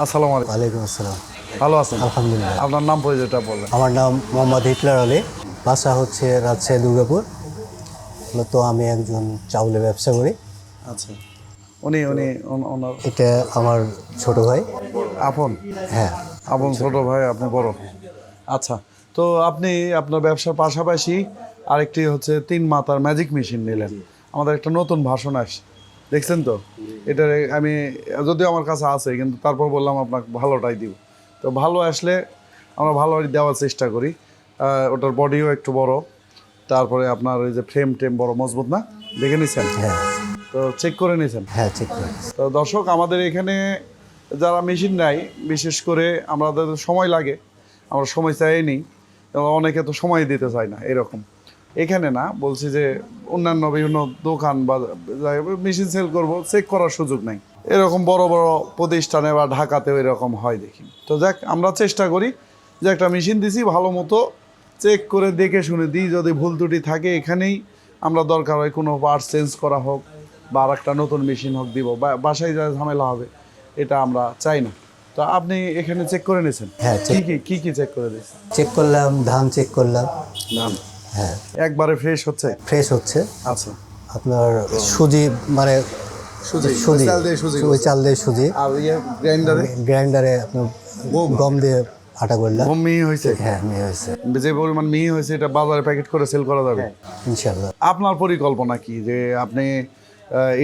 আসসালামু আলাইকুম। ওয়ালাইকুম আসসালাম। ভালো আছেন? আলহামদুলিল্লাহ। আপনার নাম পরিচয়টা বললেন আমার নাম মোহাম্মদ হিটলার আলী। বাসা হচ্ছে রাজশাহী দুর্গাপুর। মূলত আমি একজন চাউলের ব্যবসা করি। আচ্ছা। উনি উনি ওন- ওনার এটা আমার ছোট ভাই। আপন? হ্যাঁ। আপন ছোট ভাই আপনি বড়। আচ্ছা। তো আপনি আপনার ব্যবসার পাশাপাশি আরেকটি হচ্ছে তিন মাতার ম্যাজিক মেশিন নিলেন। আমাদের একটা নতুন ভাষণ আসছে। দেখছেন তো? এটা আমি যদিও আমার কাছে আছে কিন্তু তারপর বললাম আপনাকে ভালোটাই দিব। তো ভালো আসলে আমরা ভালোই দেওয়ার চেষ্টা করি। ওটার বডিও একটু বড়। তারপরে আপনার ওই যে ফ্রেম টেম বড় মজবুত না? দেখে নিছেন? হ্যাঁ। তো চেক করে নিছেন? হ্যাঁ ঠিক করে তো দর্শক আমাদের এখানে যারা মেশিন নেয় বিশেষ করে আমাদের সময় লাগে আমরা সময় চাই নিই। অনেকে তো সময় দিতে চায় না এরকম। এখানে না বলছি যে অন্যান্য বিভিন্ন দোকান বা মেশিন সেল করব চেক করার সুযোগ নাই। এরকম বড় বড় প্রতিষ্ঠানে বা ঢাকাতেও এরকম হয় দেখি। তো যাক আমরা চেষ্টা করি যে একটা মেশিন দিছি ভালো মতো চেক করে দেখে শুনে দিই যদি ভুল ত্রুটি থাকে এখানেই আমরা দরকার হয় কোনো পার্টস চেঞ্জ করা হোক বা আর একটা নতুন মেশিন হোক দিব বা বাসায় যা ঝামেলা হবে এটা আমরা চাই না। তো আপনি এখানে চেক করে নিয়েছেন? হ্যাঁ, কি কি কি কি চেক করে দিয়েছেন? চেক করলাম ধান চেক করলাম। হ্যাঁ। একবারে ফ্রেশ হচ্ছে? ফ্রেশ হচ্ছে। আচ্ছা। আপনার সুজি মানে সুজি, সুজি চাল দিয়ে সুজি ওই চাল দিয়ে সুজি। আর ইয়ে গ্রাইন্ডারে? গ্রাইন্ডারে আপনার গম। দিয়ে আটা করলাম কম মিহি হয়েছে? হ্যাঁ মেয়ে হয়েছে। যে পরিমাণ মিহি হয়েছে এটা বাজারে প্যাকেট করে সেল করা যাবে? ইনশাল্লাহ আপনার পরিকল্পনা কি? যে আপনি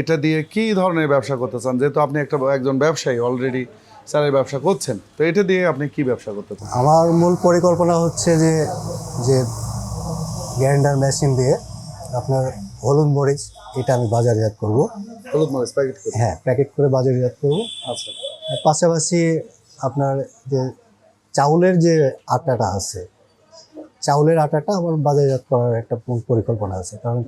এটা দিয়ে কি ধরনের ব্যবসা করতে চান? যেহেতু আপনি একটা একজন ব্যবসায়ী অলরেডি চালের ব্যবসা করছেন। তো এটা দিয়ে আপনি কি ব্যবসা করতে চান? আমার মূল পরিকল্পনা হচ্ছে যে যে গ্রাইন্ডার মেশিন দিয়ে আপনার হলুদ মরিচ এটা আমি বাজারজাত করব। হলুদ মরিচ প্যাকেট করে। হ্যাঁ প্যাকেট করে বাজারজাত করব। আচ্ছা। আর পাশাপাশি আপনার যে চাউলের যে আটাটা আছে চাউলের আটাটা আমার বাজারজাত করার একটা পরিকল্পনা আছে। কারণ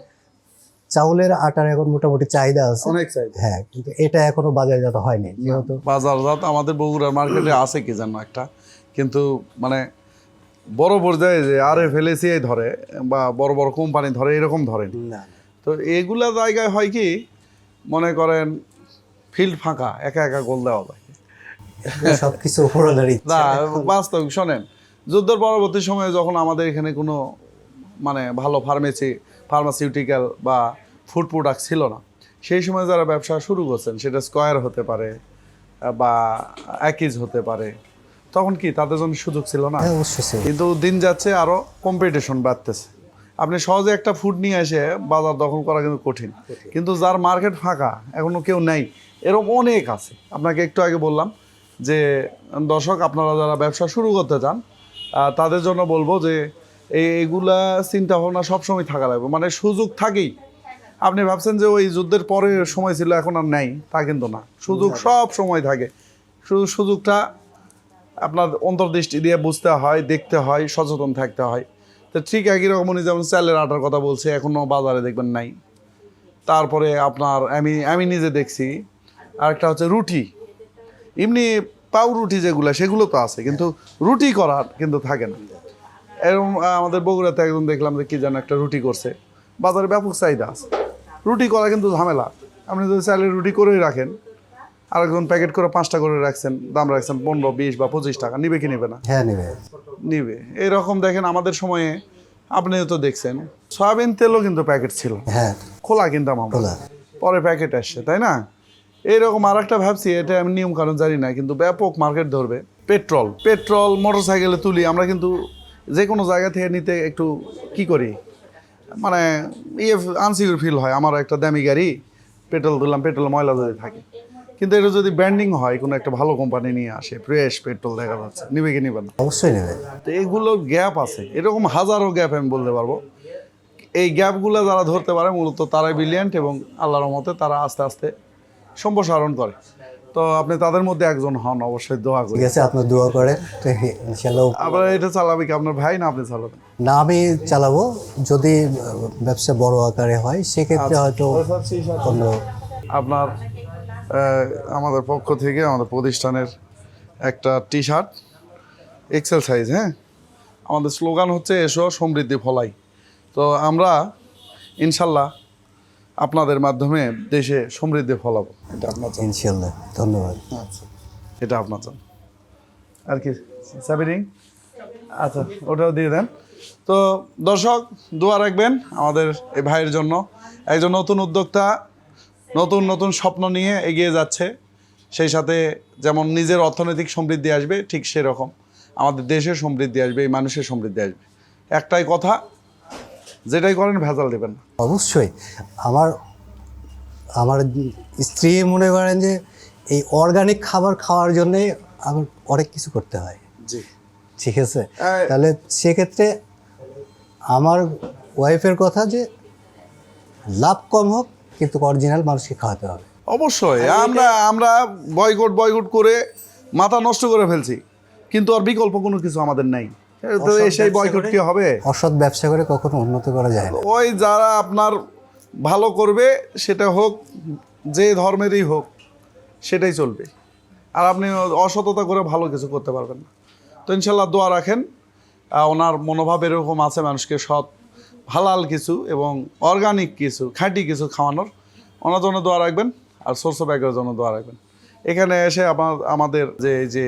চাউলের আটার এখন মোটামুটি চাহিদা আছে। অনেক চাই হ্যাঁ কিন্তু এটা এখনও বাজারজাত হয়নি। যেহেতু বাজারজাত আমাদের বগুড়ার মার্কেটে আছে কি জানো একটা। কিন্তু মানে বড় পর্যায়ে যে আরে ফেলেছি ধরে বা বড় বড় কোম্পানি ধরে এরকম ধরেন না। তো এগুলা জায়গায় হয় কি মনে করেন ফিল্ড ফাঁকা একা একা গোল দেওয়া যায়। সব কিছু না বাস্তব শোনেন যুদ্ধের পরবর্তী সময়ে যখন আমাদের এখানে কোনো মানে ভালো ফার্মেসি ফার্মাসিউটিক্যাল বা ফুড প্রোডাক্ট ছিল না সেই সময় যারা ব্যবসা শুরু করছেন সেটা স্কোয়ার হতে পারে বা একিজ হতে পারে তখন কি তাদের জন্য সুযোগ ছিল না? হ্যাঁ কিন্তু দিন যাচ্ছে আরও কম্পিটিশন বাড়তেছে। আপনি সহজে একটা ফুড নিয়ে এসে বাজার দখল করা কিন্তু কঠিন। কিন্তু যার মার্কেট ফাঁকা এখনও কেউ নেই এরকম অনেক আছে। আপনাকে একটু আগে বললাম যে দর্শক আপনারা যারা ব্যবসা শুরু করতে চান তাদের জন্য বলব যে এই এগুলা চিন্তা ভাবনা সবসময় থাকা লাগবে। মানে সুযোগ থাকেই। আপনি ভাবছেন যে ওই যুদ্ধের পরে সময় ছিল এখন আর নেই তা কিন্তু না। সুযোগ সব সময় থাকে। শুধু সুযোগটা আপনার অন্তর্দৃষ্টি দিয়ে বুঝতে হয়, দেখতে হয়, সচেতন থাকতে হয়। তো ঠিক একই রকম উনি যেমন চালের আটার কথা বলছে এখনও বাজারে দেখবেন নাই। তারপরে আপনার আমি আমি নিজে দেখছি, আরেকটা হচ্ছে রুটি। এমনি পাউ রুটি যেগুলো, সেগুলো তো আছে, কিন্তু রুটি করার কিন্তু থাকে না। এরকম আমাদের বগুড়াতে একজন দেখলাম যে কী যেন একটা রুটি করছে। বাজারে ব্যাপক চাহিদা আছে। রুটি করা কিন্তু ঝামেলা। আপনি যদি চালের রুটি করেই রাখেন আরেকজন প্যাকেট করে পাঁচটা করে রাখছেন দাম রাখছেন পনেরো বিশ বা পঁচিশ টাকা। নিবে কি নিবে না? হ্যাঁ নেবে। নিবে। এরকম দেখেন আমাদের সময়ে আপনিও তো দেখছেন সয়াবিন তেলও কিন্তু প্যাকেট ছিল। হ্যাঁ। খোলা কিন্তু আমরা। খোলা। পরে প্যাকেট আসছে তাই না? এইরকম আর একটা ভাবছি এটা আমি নিয়ম কারণ জানি না কিন্তু ব্যাপক মার্কেট ধরবে। পেট্রোল পেট্রোল মোটর সাইকেলে তুলি আমরা কিন্তু যে কোনো জায়গা থেকে নিতে একটু কি করি? মানে ইয়ে আনসিকিউর ফিল হয় আমার একটা দামি গাড়ি পেট্রোল দিলাম পেট্রোল ময়লা যদি থাকে। কিন্তু এটা যদি ব্র্যান্ডিং হয় কোনো একটা ভালো কোম্পানি নিয়ে আসে ফ্রেশ পেট্রোল দেখা যাচ্ছে নিবে কি নিবে না? অবশ্যই নেবে। তো এগুলো গ্যাপ আছে। এরকম হাজারো গ্যাপ আমি বলতে পারব। এই গ্যাপগুলো যারা ধরতে পারে মূলত তারাই ব্রিলিয়ান্ট এবং আল্লাহর মতে তারা আস্তে আস্তে সম্প্রসারণ করে। তো আপনি তাদের মধ্যে একজন হন অবশ্যই দোয়া করি। ঠিক আছে আপনার দোয়া করে তো ইনশাল্লাহ আবার এটা চালাবে কি আপনার ভাই না আপনি চালাবেন? না আমি চালাবো। যদি ব্যবসা বড় আকারে হয় সেক্ষেত্রে হয়তো অন্য আপনার আমাদের পক্ষ থেকে আমাদের প্রতিষ্ঠানের একটা টি শার্ট এক্সেল সাইজ হ্যাঁ? আমাদের স্লোগান হচ্ছে এসো সমৃদ্ধি ফলাই। তো আমরা ইনশাল্লাহ আপনাদের মাধ্যমে দেশে সমৃদ্ধি ফলাবো। এটা আপনার। ইনশাল্লাহ ধন্যবাদ। আচ্ছা। এটা আপনার জন্য। আর কি? সাবিরিং? আচ্ছা ওটাও দিয়ে দেন। তো দর্শক দোয়া রাখবেন আমাদের এই ভাইয়ের জন্য। একজন নতুন উদ্যোক্তা নতুন নতুন স্বপ্ন নিয়ে এগিয়ে যাচ্ছে। সেই সাথে যেমন নিজের অর্থনৈতিক সমৃদ্ধি আসবে ঠিক সেরকম। আমাদের দেশের সমৃদ্ধি আসবে এই মানুষের সমৃদ্ধি আসবে। একটাই কথা যেটাই করেন ভেজাল দেবেন না। অবশ্যই আমার আমার স্ত্রী মনে করেন যে এই অর্গানিক খাবার খাওয়ার জন্যে আমার অনেক কিছু করতে হয়। জি। ঠিক আছে? এই- তাহলে সেক্ষেত্রে আমার ওয়াইফের কথা যে লাভ কম হোক কিন্তু অরিজিনাল মানুষকে খাওয়াতে হবে। অবশ্যই আমরা আমরা বয়কট বয়কট করে মাথা নষ্ট করে ফেলছি। কিন্তু আর বিকল্প কোনো কিছু আমাদের নাই। তো সেই বয়কট কি হবে? অসৎ ব্যবসা করে কখনো উন্নত করা যায় না। ওই যারা আপনার ভালো করবে সেটা হোক যে ধর্মেরই হোক সেটাই চলবে। আর আপনি অসততা করে ভালো কিছু করতে পারবেন না। তো ইনশাল্লাহ দোয়া রাখেন। ওনার মনোভাব এরকম আছে মানুষকে সৎ হালাল কিছু এবং অর্গানিক কিছু খাঁটি কিছু খাওয়ানোর ওনার জন্য দোয়া রাখবেন আর সোর্স ব্যাগের জন্য দোয়া রাখবেন। এখানে এসে আমার আমাদের যে এই যে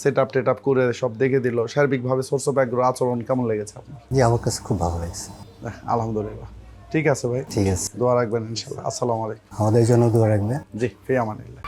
সেট আপ টেট আপ করে সব দেখে দিল সার্বিকভাবে সোর্স ব্যাগের আচরণ কেমন লেগেছে আপনার? জি আমার কাছে খুব ভালো লেগেছে। আলহামদুলিল্লাহ। ঠিক আছে ভাই? ঠিক আছে। দোয়া রাখবেন ইনশাল্লাহ। আসসালামু আলাইকুম। আমাদের জন্য দোয়া রাখবে জি ফি আমানিল্লাহ।